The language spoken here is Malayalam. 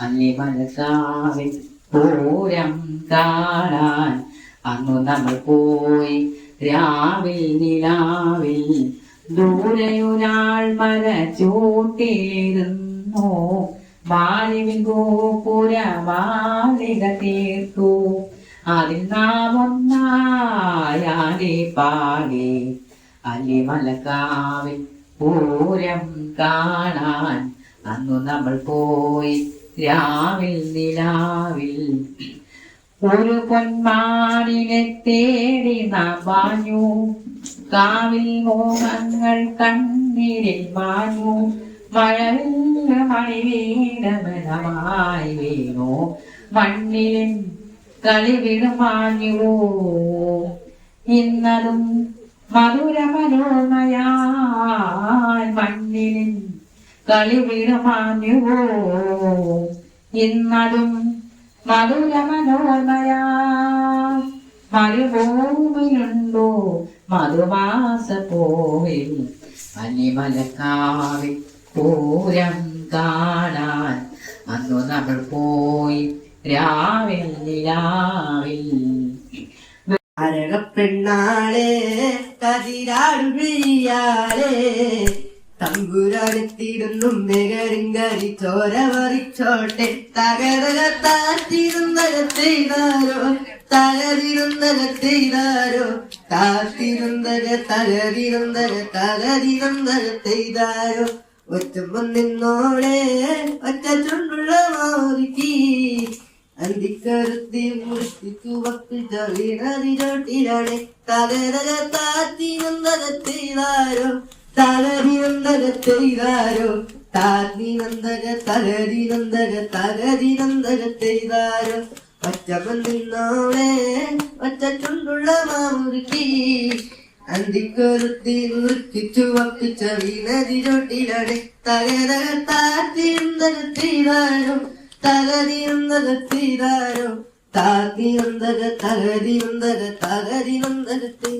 അല്ലിമലക്കാവിൽ പൂരം കാണാൻ അന്നു നമ്മൾ പോയി രാവിൽ നിലാവിൽ ദൂരയൊരാൾ മല ചൂട്ടിയിരുന്നു. ബാലിവിൻ ഗോപുര ബാലിക തീർത്തു. അതിൽ നാം ഒന്നായാടി പാടി. അല്ലിമലക്കാവിൽ പൂരം കാണാൻ അന്നു നമ്മൾ പോയി. രാവിൽ നിലാവിൽ ഒരു പൊന്മാനിനെ തേടി നാം വാഞ്ഞു. കാവിൽ മോഹങ്ങൾ കണ്ണീരിൽ മാഞ്ഞു. മഴവില്ല മണി വീണമനമായി വീണു. മണ്ണിലും കളിവിടുമാഞ്ഞു ഇന്നതും മധുര മനോമയാൽ മണ്ണിലും കളി വിടുമാഞ്ഞുവോ ഇന്നതും മധുര മനോമയ മരുഭൂമിയുണ്ടോ മധുവാസ പോവിൽ മലിമലക്കാവിൽ പൂരം കാണാൻ അന്നു നമ്മൾ പോയി രാവിൽ നിലാവിൽ. അരകപ്പെണ്ണാളെ കതിരാടുകയാളെ തമ്പുരാനെത്തിടുന്നും മെകരിങ്കരി ചോര വറിച്ചോട്ടെ തകരക ചെയ്താരോ? തകതിരുന്നകത്തെയ്താരോ താത്തിരുന്നക തകതിരുന്നക തകതിരുന്നകത്തെയ്താരോ ഒറ്റപ്പം നിന്നോടെ ഒറ്റ ചുണ്ടുള്ള മാറിക്കി. അന്തിക്കരുത്തി മുറിച്ചു വക്കിച്ച വീണതിരോട്ടിലാണ് തകരക താത്തിരുന്നകത്തെയ്താരോ തകതിരുന്നകത്തെയ്താരോ തലരി തകതിനന്ദക ചെയ്താരോ? ഒറ്റപ്പൻ നിന്നോടെ ഒറ്റ ചുണ്ടുള്ള മാമുറുക്കി അന്തിക്കൊരുത്തി നുറുക്കിച്ചു വപ്പിച്ച വീണതിരോട്ടിലാണ് തകരക തകരി തകതിരുന്നകത്തെയ്താരോ തകരി തകതിനന്ദക തകതിനന്ദകത്തെ